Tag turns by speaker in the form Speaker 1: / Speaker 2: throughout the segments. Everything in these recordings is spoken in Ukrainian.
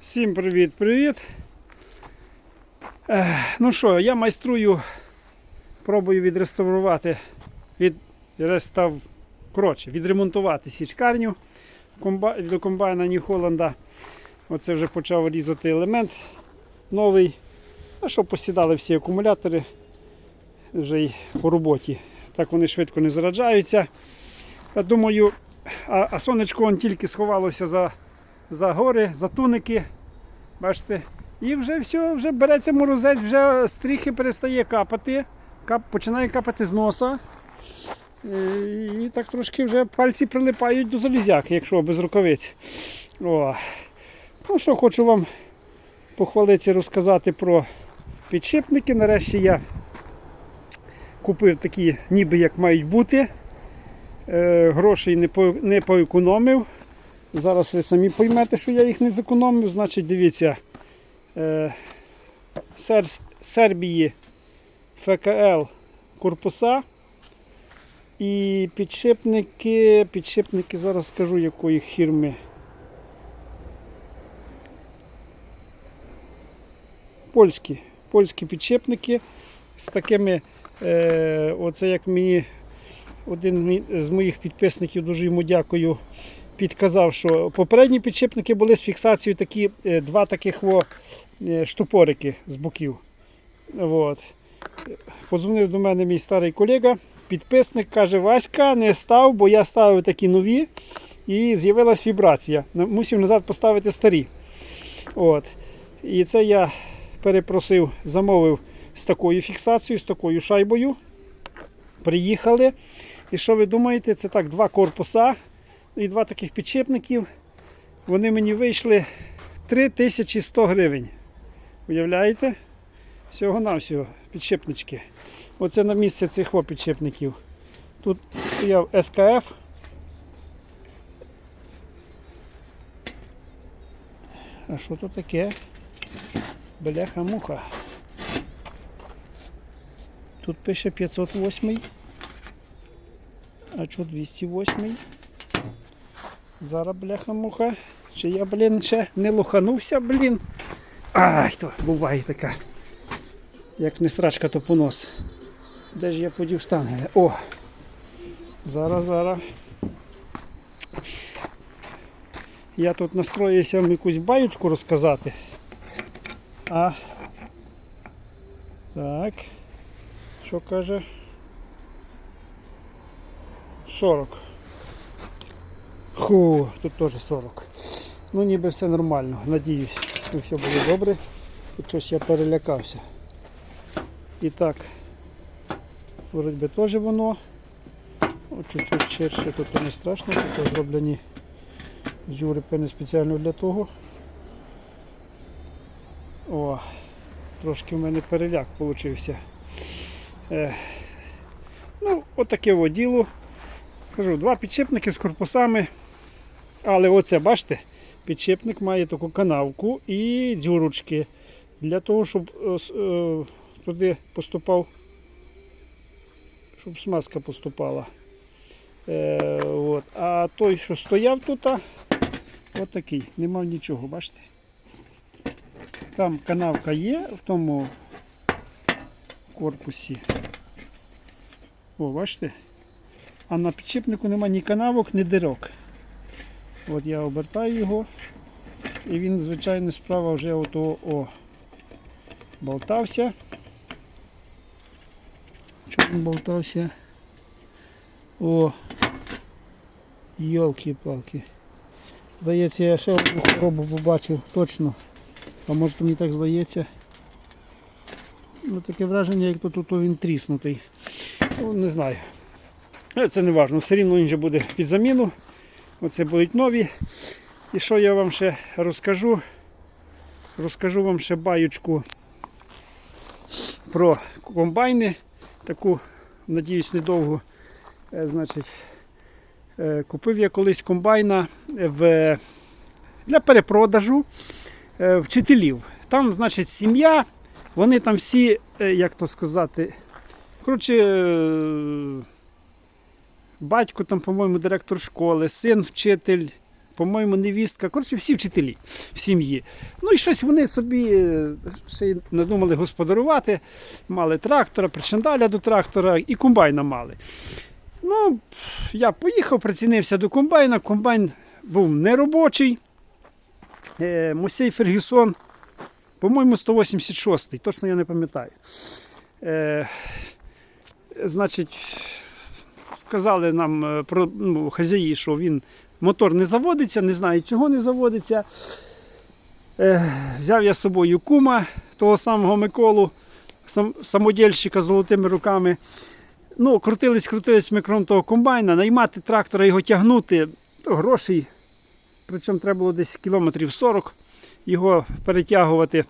Speaker 1: Всім привіт-привіт. Ну що, я майструю, пробую відреставрувати, від, рестав, коротше, відремонтувати січкарню комба, до комбайна New Holland. Оце вже почав різати елемент новий. А щоб посідали всі акумулятори вже й по роботі. Так вони швидко не зараджаються. Я думаю, а, а сонечко он тільки сховалося за за гори, за туники. Бачите? І вже все, вже береться морозець, вже стріхи перестає капати, кап, починає капати з носа. І, і так трошки вже пальці прилипають до залізяки, якщо без рукавиць. О. Ну що, хочу вам похвалитися, розказати про підшипники. Нарешті я купив такі, ніби як мають бути. Е, грошей не, по, не поекономив. Зараз ви самі поймете, що я їх не зекономив. Значить, дивіться, е, Сер, Сербії ФКЛ корпуса і підшипники, підшипники, зараз скажу якої фірми. Польські, польські підшипники з такими, е, оце як мені один з моїх підписників, дуже йому дякую, підказав, що попередні підшипники були з фіксацією такі, е, два таких во, е, штопорики з боків. От. Подзвонив до мене мій старий колега, підписник каже, Васька, не став, бо я ставив такі нові і з'явилась вібрація. Мусив назад поставити старі. От. І це я перепросив, замовив з такою фіксацією, з такою шайбою. Приїхали. І що ви думаєте, це так, два корпуса і два таких підшипників. Вони мені вийшли 3100 гривень. Уявляєте? Всього-навсього підшипнички. Оце на місце цих підшипників. Тут стояв СКФ. А що то таке? Бляха-муха. Тут пише 508. А що 208? Зараз бляха-муха. Чи я, блін, ще не лоханувся, блін. Ай, то буває така. Як не срачка, то понос. Де ж я подів штангеля? О! Зараз, зараз. Я тут настроївся вам якусь баючку розказати. А. Так. Що каже? 40. Ху, тут теж 40. Ну ніби все нормально. Надіюсь, все буде добре. Тут щось я перелякався. І так, вроді теж воно. Чуть-чуть ширше, тут не страшно, тут зроблені з Юри спеціально для того. О, трошки в мене переляк получився. Е, ну, отаке от діло. Кажу, два підшипники з корпусами. Але оце, бачите, підшипник має таку канавку і дзюрочки для того, щоб е, е, туди поступав, щоб смазка поступала. Е, от. А той, що стояв тут, от такий, не мав нічого, бачите? Там канавка є в тому корпусі. О, бачите? А на підшипнику нема ні канавок, ні дирок. От я обертаю його і він, звичайно, справа вже ото о, болтався. Чому він болтався? О, йолки-палки. Здається, я ще одну хворобу побачив точно. А може мені так здається. Ну таке враження, як то тут він тріснутий. Ну, не знаю. Це не важливо, все рівно він вже буде під заміну. Оце будуть нові. І що я вам ще розкажу? Розкажу вам ще баючку про комбайни. Таку, надіюсь, недовго. Е, Значить, е, купив я колись комбайна в, для перепродажу е, вчителів. Там, значить, сім'я, вони там всі, як то сказати, коротше, батько там, по-моєму, директор школи, син вчитель, по-моєму, невістка. Коротше, всі вчителі в сім'ї. Ну і щось вони собі е, ще й надумали господарювати. Мали трактора, причандаля до трактора і комбайна мали. Ну, я поїхав, прицінився до комбайна. Комбайн був неробочий. Е, Мусей Фергюсон, по-моєму, 186-й, точно я не пам'ятаю. Е, значить, казали нам е, про ну, хазяї, що він мотор не заводиться, не знаю, чого не заводиться. Е, взяв я з собою кума того самого Миколу, сам, самодільщика з золотими руками. Ну, крутились, крутились ми крім того комбайна, наймати трактора, його тягнути, то грошей. Причому треба було десь кілометрів 40 його перетягувати.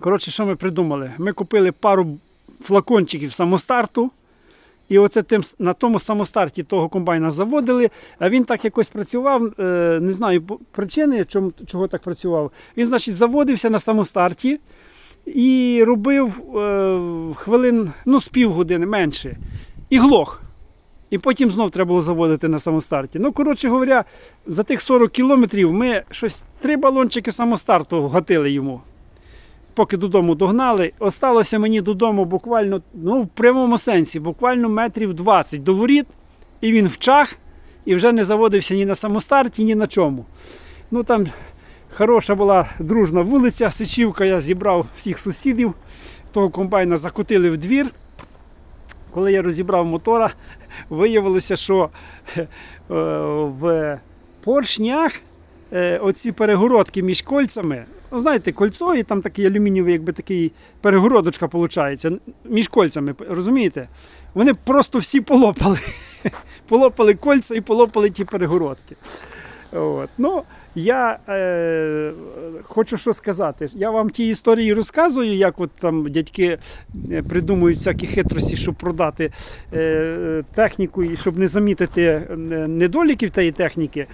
Speaker 1: Коротше, що ми придумали? Ми купили пару флакончиків самостарту. І оце тим, на тому самостарті того комбайна заводили, а він так якось працював, е, не знаю причини, чому, чого так працював. Він, значить, заводився на самостарті і робив е, хвилин, ну, з півгодини менше. І глох. І потім знов треба було заводити на самостарті. Ну, коротше говоря, за тих 40 кілометрів ми щось три балончики самостарту гатили йому. Поки додому догнали. Осталося мені додому буквально, ну, в прямому сенсі, буквально метрів 20 до воріт, і він вчах, і вже не заводився ні на самостарті, ні на чому. Ну там хороша була дружна вулиця, Сичівка, я зібрав всіх сусідів, того комбайна закотили в двір. Коли я розібрав мотора, виявилося, що е, в поршнях е, оці перегородки між кольцями, ну, знаєте, кольцо і там такий алюмінієвий, якби такий перегородочка виходить, між кольцями, розумієте? Вони просто всі полопали. полопали кольця і полопали ті перегородки. От. Ну, я е, хочу що сказати. Я вам ті історії розказую, як от там дядьки е, придумують всякі хитрості, щоб продати е, техніку і щоб не замітити е, недоліків тієї техніки.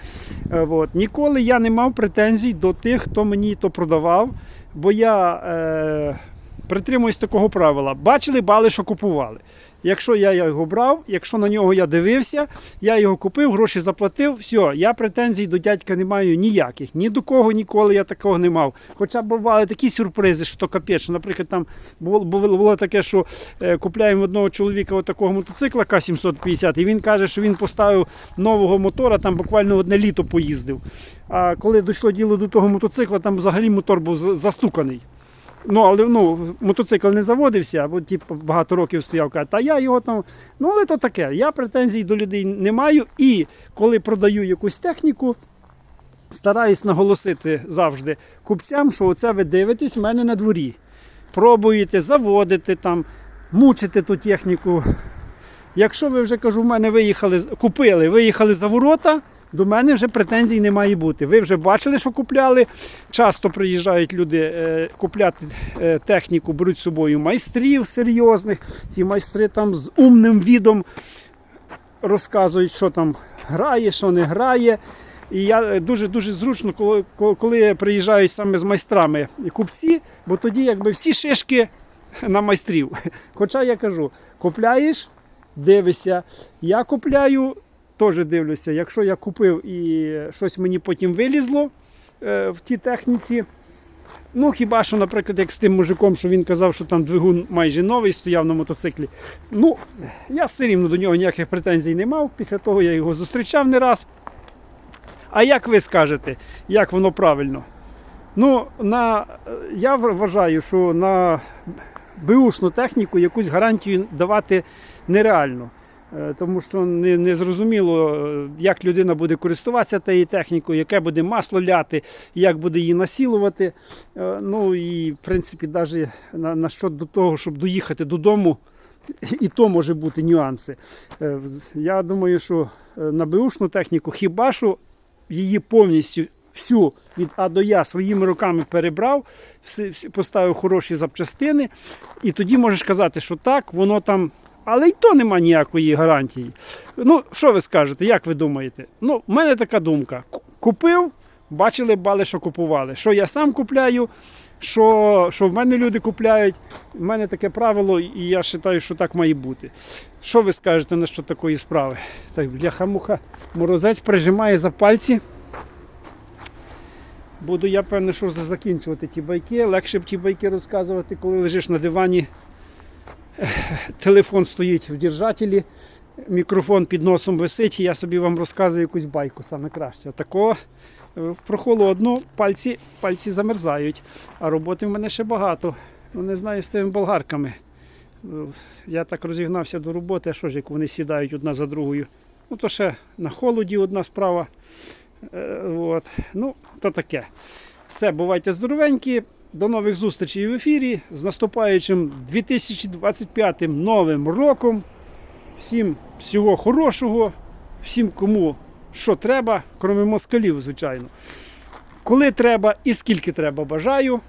Speaker 1: Е, от. Ніколи я не мав претензій до тих, хто мені то продавав, бо я е, притримуюсь такого правила. Бачили, бали, що купували. Якщо я його брав, якщо на нього я дивився, я його купив, гроші заплатив, все, я претензій до дядька не маю ніяких. Ні до кого ніколи я такого не мав. Хоча бували такі сюрпризи, що то капець. Наприклад, там було, було, таке, що е, купляємо одного чоловіка такого мотоцикла К-750, і він каже, що він поставив нового мотора, там буквально одне літо поїздив. А коли дійшло діло до того мотоцикла, там взагалі мотор був застуканий. Ну, але ну, мотоцикл не заводився, бо типу, багато років стояв, каже, та я його там. Ну, але то таке. Я претензій до людей не маю. І коли продаю якусь техніку, стараюсь наголосити завжди купцям, що оце ви дивитесь в мене на дворі. Пробуєте заводити там, мучите ту техніку. Якщо ви вже кажу, в мене виїхали, купили, виїхали за ворота, до мене вже претензій не має бути. Ви вже бачили, що купляли. Часто приїжджають люди е, купляти е, техніку, беруть з собою майстрів серйозних. Ті майстри там з умним відом розказують, що там грає, що не грає. І я е, дуже дуже зручно, коли, коли приїжджають саме з майстрами купці, бо тоді якби всі шишки на майстрів. Хоча я кажу, купляєш, дивишся. Я купляю, теж дивлюся. Якщо я купив і щось мені потім вилізло е, в тій техніці. Ну, хіба що, наприклад, як з тим мужиком, що він казав, що там двигун майже новий стояв на мотоциклі. Ну, я все рівно до нього ніяких претензій не мав. Після того я його зустрічав не раз. А як ви скажете, як воно правильно? Ну, на, я вважаю, що на беушну техніку якусь гарантію давати нереально. Е, Тому що не, не зрозуміло, е, як людина буде користуватися тією технікою, яке буде масло ляти, як буде її насілувати. Е, Ну і в принципі, навіть на, на що до того, щоб доїхати додому, і то може бути нюанси. Я думаю, що на беушну техніку хіба що її повністю всю від А до Я своїми руками перебрав, поставив хороші запчастини, і тоді можеш казати, що так, воно там. Але й то нема ніякої гарантії. Ну, що ви скажете, як ви думаєте? Ну, в мене така думка. Купив, бачили, бали, що купували. Що я сам купляю, що, що в мене люди купляють. У мене таке правило, і я вважаю, що так має бути. Що ви скажете на що такої справи? Так, бляха-муха, морозець прижимає за пальці. Буду я певне, що закінчувати ті байки. Легше б ті байки розказувати, коли лежиш на дивані. Телефон стоїть в держателі, мікрофон під носом висить, і я собі вам розказую якусь байку саме краще. Такого е, прохолодно, пальці, пальці замерзають. А роботи в мене ще багато. Ну, не знаю з тими болгарками. Е, Я так розігнався до роботи, а що ж, як вони сідають одна за другою. Ну, то ще на холоді одна справа. Е, от. Ну, то таке. Все, бувайте здоровенькі. До нових зустрічей в ефірі. З наступаючим 2025 новим роком. Всім всього хорошого, всім кому що треба, крім москалів, звичайно. Коли треба і скільки треба, бажаю.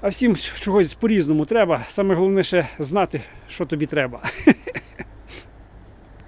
Speaker 1: А всім чогось по-різному треба. Саме головне ще знати, що тобі треба.